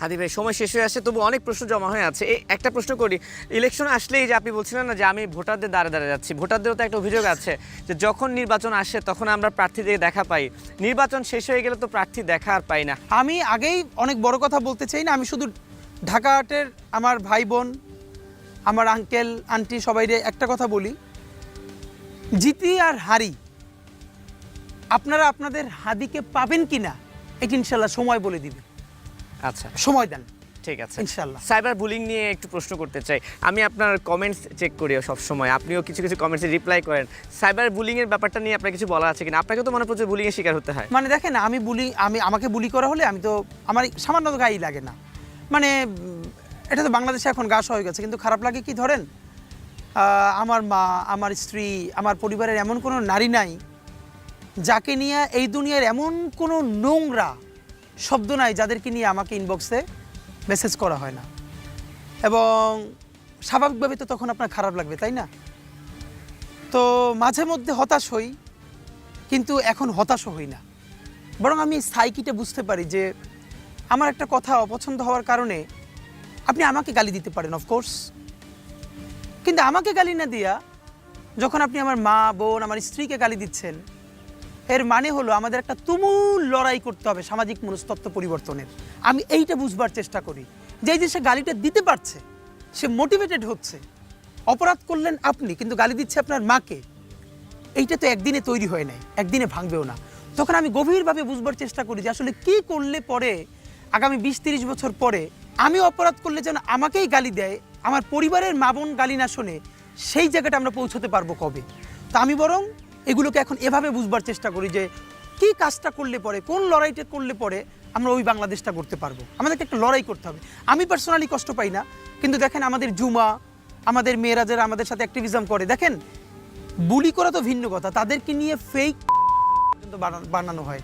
হাদি ভাই, সময় শেষ হয়ে আসছে, তবু অনেক প্রশ্ন জমা হয়ে আছে। এই একটা প্রশ্ন করি ইলেকশন আসলেই যে আপনি বলছিলেন না যে আমি ভোটারদের দ্বারা দ্বারা যাচ্ছি, ভোটারদেরও তো একটা অভিযোগ আছে যে যখন নির্বাচন আসে তখন আমরা প্রার্থীদের দেখা পাই। নির্বাচন শেষ হয়ে গেলে তো প্রার্থী দেখা আর পাই না। আমি আগেই অনেক বড় কথা বলতে চাই না, আমি শুধু ঢাকা হাটের আমার ভাই বোন, আমার আঙ্কেল আন্টি সবাইরে একটা কথা বলি। জিতি আর হারি, আপনারা আপনাদের হাদিকে পাবেন কি না এটি ইনশাল্লাহ সময় বলে দিবে। আচ্ছা। সময় দেন। ঠিক আছে। ইনশাল্লাহ। সাইবার বুলিং নিয়ে একটু প্রশ্ন করতে চাই। আমি আপনার কমেন্টস চেক করি সব সময় আপনিও কিছু কিছু কমেন্টসে রিপ্লাই করেন। সাইবার বুলিং এর ব্যাপারটা নিয়ে আপনার কিছু বলা আছে কিনা? আপনাকে তো মনে প্রচুর বুলিং এর শিকার হতে হয়। মানে দেখেন আমি বুলি আমি আমাকে বুলি করা হলে আমি তো আমার সামান্য তো গায়েই লাগে না। মানে এটা তো বাংলাদেশে এখন গাছ হয়ে গেছে। কিন্তু খারাপ লাগে কি ধরেন আমার মা আমার স্ত্রী আমার পরিবারের এমন কোনো নারী নাই যাকে নিয়ে এই দুনিয়ার এমন কোনো নোংরা শব্দ নাই, যাদেরকে নিয়ে আমাকে ইনবক্সে মেসেজ করা হয় না। এবং স্বাভাবিকভাবে তো তখন আপনার খারাপ লাগবে, তাই না? তো মাঝে মধ্যে হতাশ হই, কিন্তু এখন হতাশও হই না। বরং আমি সাইকিটা বুঝতে পারি যে আমার একটা কথা অপছন্দ হওয়ার কারণে আপনি আমাকে গালি দিতে পারেন অফকোর্স কিন্তু আমাকে গালি না দিয়া যখন আপনি আমার মা, বোন, আমার স্ত্রীকে গালি দিচ্ছেন এর মানে হলো আমাদের একটা তুমুল লড়াই করতে হবে সামাজিক মনস্তত্ত্ব পরিবর্তনের। আমি এইটা বুঝবার চেষ্টা করি। যে যে সে গালিটা দিতে পারছে, সে মোটিভেটেড হচ্ছে। অপরাধ করলেন আপনি, কিন্তু গালি দিচ্ছে আপনার মাকে। এইটা তো একদিনে তৈরি হয় নাই, একদিনে ভাঙবেও না। তখন আমি গভীরভাবে বুঝবার চেষ্টা করি যে আসলে কি করলে পরে, আগামী বিশ তিরিশ বছর পরে, আমি অপরাধ করলে যেন আমাকেই গালি দেয়, আমার পরিবারের মা বোন গালি না শোনে, সেই জায়গাটা আমরা পৌঁছতে পারব কবে? তো আমি বরং এগুলোকে এখন এভাবে বুঝবার চেষ্টা করি যে কি কাজটা করলে পরে, কোন লড়াইটা করলে পরে আমরা ওই বাংলাদেশটা করতে পারব। আমাদেরকে একটা লড়াই করতে হবে। আমি পার্সোনালি কষ্ট পাই না, কিন্তু দেখেন আমাদের জুমা, আমাদের মেয়েরা যারা আমাদের সাথে অ্যাক্টিভিজম করে, দেখেন, বুলি করা তো ভিন্ন কথা, তাদেরকে নিয়ে ফেক বানানো হয়।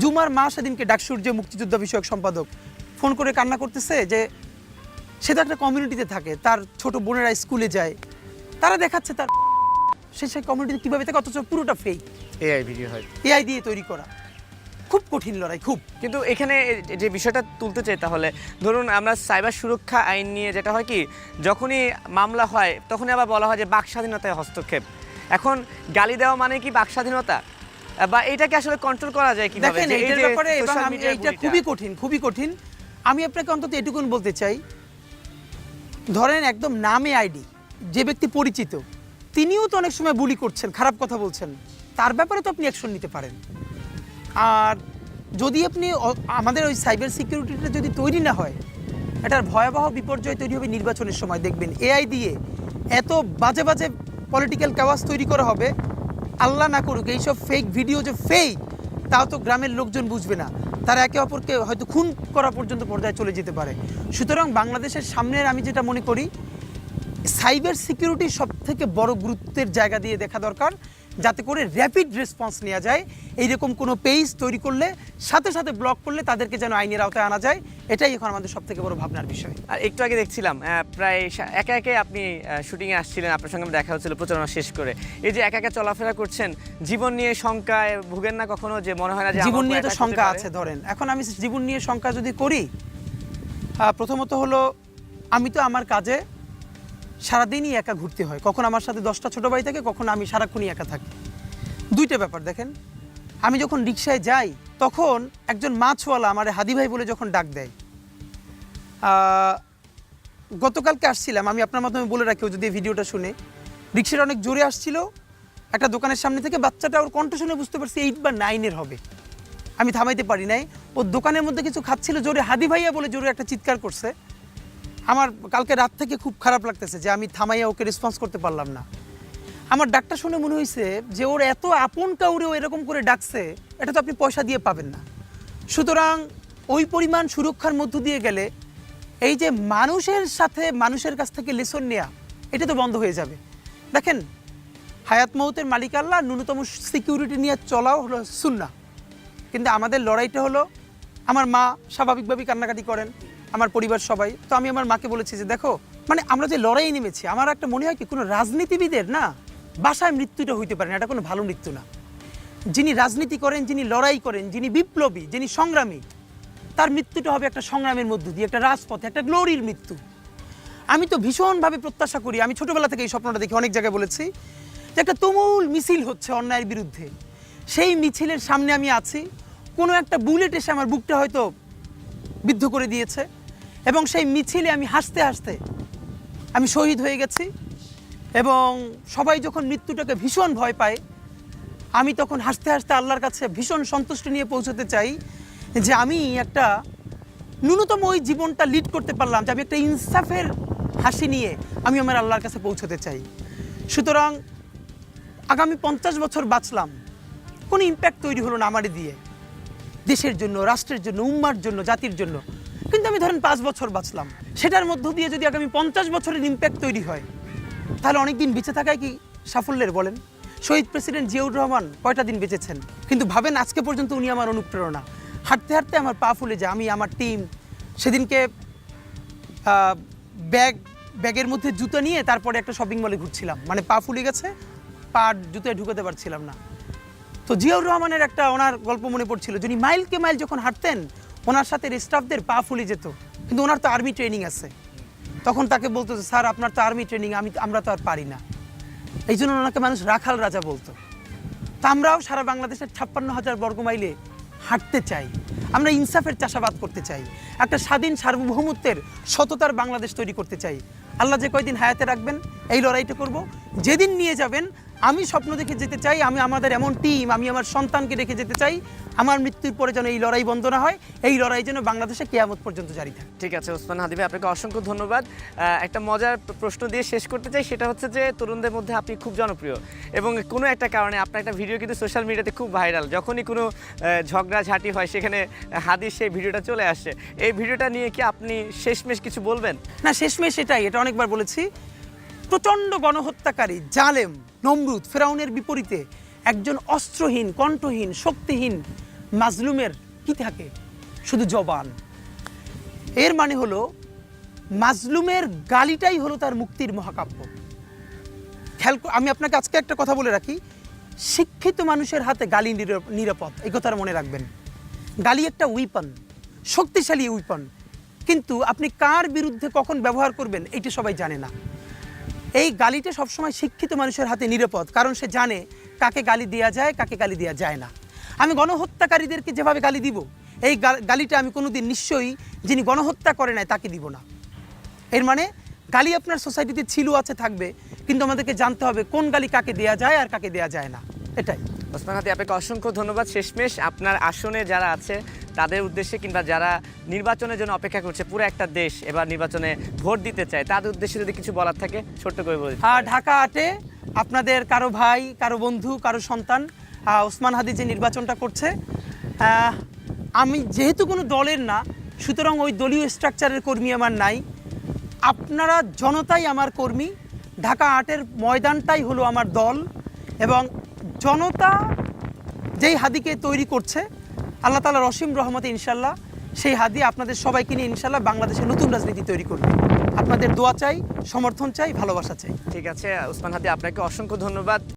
জুমার মা সেদিনকে ডাকসুর যে মুক্তিযুদ্ধ বিষয়ক সম্পাদক ফোন করে কান্না করতেছে যে সে তো একটা কমিউনিটিতে থাকে, তার ছোট বোনেরা স্কুলে যায়, তারা দেখাচ্ছে তার সে সেই কমিউনিটিতে কীভাবে থাকে? অথচ পুরোটা ফেক এআই ভিডিও হয়। এআই দিয়ে তৈরি করা। খুব কঠিন লড়াই খুব। কিন্তু এখানে যে বিষয়টা তুলতে চাই তাহলে ধরুন আমরা সাইবার সুরক্ষা আইন নিয়ে যেটা হয় কি যখনই মামলা হয় তখনই আবার বলা হয় যে বাক স্বাধীনতায় হস্তক্ষেপ। এখন গালি দেওয়া মানে কি বাক স্বাধীনতা? বা এটাকে আসলে কন্ট্রোল করা যায় কি দেখেন যে ব্যাপারে এবং আমি বুলিটা। খুবই কঠিন খুবই কঠিন। আমি আপনাকে অন্তত এটুকুন বলতে চাই ধরেন একদম নামে আইডি যে ব্যক্তি পরিচিত তিনিও তো অনেক সময় বুলি করছেন, খারাপ কথা বলছেন। তার ব্যাপারে তো আপনি অ্যাকশন নিতে পারেন। আর যদি আপনি আমাদের ওই সাইবার সিকিউরিটিটা যদি তৈরি না হয়, এটার ভয়াবহ বিপর্যয় তৈরি হবে নির্বাচনের সময়। দেখবেন এআই দিয়ে এত বাজে বাজে পলিটিক্যাল কাওয়াজ তৈরি করা হবে। আল্লাহ না করুক, এইসব ফেক ভিডিও যে ফেক তাও তো গ্রামের লোকজন বুঝবে না। তারা একে অপরকে হয়তো খুন করা পর্যন্ত পর্যায়ে চলে যেতে পারে। সুতরাং বাংলাদেশের সামনের আমি যেটা মনে করি সাইবার সিকিউরিটি সব থেকে বড় গুরুত্বের জায়গা দিয়ে দেখা দরকার যাতে করে র্যাপিড রেসপন্স নেওয়া যায়। এইরকম কোনো পেজ তৈরি করলে সাথে সাথে ব্লক করলে তাদেরকে যেন আইনের আওতায় আনা যায় এটাই এখন আমাদের সব থেকে বড় ভাবনার বিষয়। আর একটু আগে দেখছিলাম প্রায় একা একে আপনি শুটিংয়ে আসছিলেন আপনার সঙ্গে দেখা হচ্ছিল প্রচারণা শেষ করে। এই যে একা একা চলাফেরা করছেন জীবন নিয়ে শঙ্কায় ভুগেন না কখনো যে মনে হয় না যে জীবন নিয়ে তো শঙ্কা আছে ধরেন। এখন আমি জীবন নিয়ে শঙ্কা যদি করি প্রথমত হলো আমি তো আমার কাজে সারাদিনই একা ঘুরতে হয়। কখন আমার সাথে দশটা ছোট ভাই থাকে, কখন আমি সারাক্ষণই একা থাকি। দুইটা ব্যাপার দেখেন। আমি যখন রিক্সায় যাই, তখন একজন মাছওয়ালা আমার হাদি ভাই বলে যখন ডাক দেয় গতকালকে আসছিলাম, আমি আপনার মাধ্যমে বলে রাখি যদি ভিডিওটা শুনে। রিক্সাটা অনেক জোরে আসছিল, একটা দোকানের সামনে থেকে বাচ্চাটা ওর কণ্ঠ শুনে বুঝতে পারছি এইট বা নাইনের হবে। আমি থামাইতে পারি নাই। ও দোকানের মধ্যে কিছু খাচ্ছিল, জোরে হাদি ভাইয়া বলে জোরে একটা চিৎকার করছে। আমার কালকে রাত থেকে খুব খারাপ লাগতেছে যে আমি থামাইয়া ওকে রেসপন্স করতে পারলাম না। আমার ডাক্তার শুনে মনে হয়েছে যে ওর এত আপন কাউরে এরকম করে ডাকছে, এটা তো আপনি পয়সা দিয়ে পাবেন না। সুতরাং ওই পরিমাণ সুরক্ষার মধ্য দিয়ে গেলে এই যে মানুষের সাথে মানুষের কাছ থেকে লেসন নেওয়া এটা তো বন্ধ হয়ে যাবে। দেখেন, হায়াত মৌতের মালিক আল্লাহ ন্যূনতম সিকিউরিটি নিয়ে চলাও হলো সুন্না কিন্তু আমাদের লড়াইটা হলো, আমার মা স্বাভাবিকভাবেই কান্নাকাটি করেন। আমার পরিবার সবাই, তো আমি আমার মাকে বলেছি যে, দেখো মানে আমরা যে লড়াই নেমেছি, আমার একটা মনে হয় কি, কোনো রাজনীতিবিদের না বাসায় মৃত্যুটা হইতে পারে না, এটা কোনো ভালো মৃত্যু না। যিনি রাজনীতি করেন, যিনি লড়াই করেন, যিনি বিপ্লবী, যিনি সংগ্রামী, তার মৃত্যুটা হবে একটা সংগ্রামের মধ্য দিয়ে, একটা রাজপথে, একটা গ্লোরির মৃত্যু। আমি তো ভীষণভাবে প্রত্যাশা করি, আমি ছোটবেলা থেকে এই স্বপ্নটা দেখি অনেক জায়গায় বলেছি যে, একটা তুমুল মিছিল হচ্ছে অন্যায়ের বিরুদ্ধে। সেই মিছিলের সামনে আমি আছি, কোনো একটা বুলেট এসে আমার বুকটা হয়তো বিদ্ধ করে দিয়েছে। এবং সেই মিছিলে আমি হাসতে হাসতে আমি শহীদ হয়ে গেছি। এবং সবাই যখন মৃত্যুটাকে ভীষণ ভয় পায়, আমি তখন হাসতে হাসতে আল্লাহর কাছে ভীষণ সন্তুষ্টি নিয়ে পৌঁছতে চাই যে আমি একটা ন্যূনতম ওই জীবনটা লিড করতে পারলাম, যে আমি একটা ইনসাফের হাসি নিয়ে আমি আমার আল্লাহর কাছে পৌঁছতে চাই। সুতরাং আগামী পঞ্চাশ বছর বাঁচলাম, কোনো ইম্প্যাক্ট তৈরি হলো না আমারই দিয়ে। দেশের জন্য, রাষ্ট্রের জন্য, উম্মার জন্য, জাতির জন্য। কিন্তু আমি ধরেন পাঁচ বছর বাঁচলাম। সেটার মধ্য দিয়ে যদি আগামী পঞ্চাশ বছরের ইম্প্যাক্ট তৈরি হয়, তাহলে অনেক দিন বেঁচে থাকায় কি সাফল্যের বলেন? শহীদ প্রেসিডেন্ট জিয়াউর রহমান কয়টা দিন বেঁচেছেন? কিন্তু ভাবেন আজকে পর্যন্ত উনি আমার অনুপ্রেরণা। হাঁটতে হাঁটতে আমার পা ফুলে যায়, আমি, আমার টিম সেদিনকে ব্যাগ ব্যাগের মধ্যে জুতো নিয়ে তারপরে একটা শপিং মলে ঘুরছিলাম। মানে পা ফুলে গেছে, পা জুতোয় ঢুকাতে পারছিলাম না। তো জিয়াউর রহমানের একটা ওনার গল্প মনে পড়ছিল যিনি মাইলকে মাইল যখন হাঁটতেন ওনার সাথে স্টাফদের পা ফুলে যেত। কিন্তু ওনার তো আর্মি ট্রেনিং আছে। তখন তাকে বলতো যে, স্যার আপনার তো আর্মি ট্রেনিং আমি আমরা তো আর পারি না। এই জন্য ওনাকে মানুষ রাখাল রাজা বলতো। তা আমরাও সারা বাংলাদেশের ছাপ্পান্ন হাজার বর্গ মাইলে হাঁটতে চাই। আমরা ইনসাফের চাষাবাদ করতে চাই। একটা স্বাধীন সার্বভৌমত্বের সততার বাংলাদেশ তৈরি করতে চাই। আল্লাহ যে কয়দিন হায়াতে রাখবেন এই লড়াইটা করব। যেদিন নিয়ে যাবেন আমি স্বপ্ন দেখে যেতে চাই আমি আমাদের এমন টিম আমি আমার সন্তানকে রেখে যেতে চাই আমার মৃত্যুর পরে যেন এই লড়াই বন্ধ না হয় এই লড়াই যেন বাংলাদেশে কেয়ামত পর্যন্ত জারি থাকে। ঠিক আছে ওসমান হাদিবে আপনাকে অসংখ্য ধন্যবাদ। একটা মজার প্রশ্ন দিয়ে শেষ করতে চাই সেটা হচ্ছে যে তরুণদের মধ্যে আপনি খুব জনপ্রিয় এবং কোনো একটা কারণে আপনার একটা ভিডিও কিন্তু সোশ্যাল মিডিয়াতে খুব ভাইরাল যখনই কোনো আহ, ঝগড়াঝাটি হয় সেখানে হাদির সেই ভিডিওটা চলে আসে। এই ভিডিওটা নিয়ে কি আপনি শেষমেশ কিছু বলবেন? না শেষমেশ এটাই এটা অনেকবার বলেছি। প্রচণ্ড গণহত্যাকারী জালেম নমরুদ ফেরাউনের বিপরীতে একজন অস্ত্রহীন, কণ্ঠহীন, শক্তিহীন মাজলুমের কি থাকে? শুধু জবান। এর মানে হলো, মাজলুমের গালিটাই হলো তার মুক্তির মহাকাব্য। খেয়াল আমি আপনাকে আজকে একটা কথা বলে রাখি। শিক্ষিত মানুষের হাতে গালি নিরা- নিরাপদ, এই কথাটা মনে রাখবেন। গালি একটা উইপন শক্তিশালী উইপন কিন্তু আপনি কার বিরুদ্ধে কখন ব্যবহার করবেন, এইটা সবাই জানে না। এই গালিটা সবসময় শিক্ষিত মানুষের হাতে নিরাপদ, কারণ সে জানে কাকে গালি দেওয়া যায়, কাকে গালি দেওয়া যায় না। আমি গণহত্যাকারীদেরকে যেভাবে গালি দিব, এই গালিটা আমি কোনোদিন নিশ্চয়ই যিনি গণহত্যা করে নাই তাকে দিব না। এর মানে গালি আপনার সোসাইটিতে ছিল আছে থাকবে, কিন্তু আমাদেরকে জানতে হবে কোন গালি কাকে দেয়া যায় আর কাকে দেয়া যায় না। এটাই। ওসমান হাদি, আপনাকে অসংখ্য ধন্যবাদ। শেষমেশ আপনার আসনে যারা আছে, তাদের উদ্দেশ্যে কিংবা যারা নির্বাচনের জন্য অপেক্ষা করছে, পুরো একটা দেশ এবার নির্বাচনে ভোট দিতে চায়, তাদের উদ্দেশ্যে যদি কিছু বলার থাকে, ছোট্ট করে বলে। আর ঢাকা আটে আপনাদের কারও ভাই, কারও বন্ধু, কারও সন্তান ওসমান হাদি যে নির্বাচনটা করছে আমি যেহেতু কোনো দলের না, সুতরাং ওই দলীয় স্ট্রাকচারের কর্মী আমার নাই। আপনারা জনতাই আমার কর্মী। ঢাকা আটের ময়দানটাই হলো আমার দল এবং জনতা যেই হাদিকে তৈরি করছে, আল্লাহ তালা রসিম রহমতে ইনশাল্লাহ সেই হাদি আপনাদের সবাইকে নিয়ে ইনশাল্লাহ বাংলাদেশে নতুন রাজনীতি তৈরি করবে। আপনাদের দোয়া চাই, সমর্থন চাই, ভালোবাসা চাই। ঠিক আছে উসমান হাদি, আপনাকে অসংখ্য ধন্যবাদ।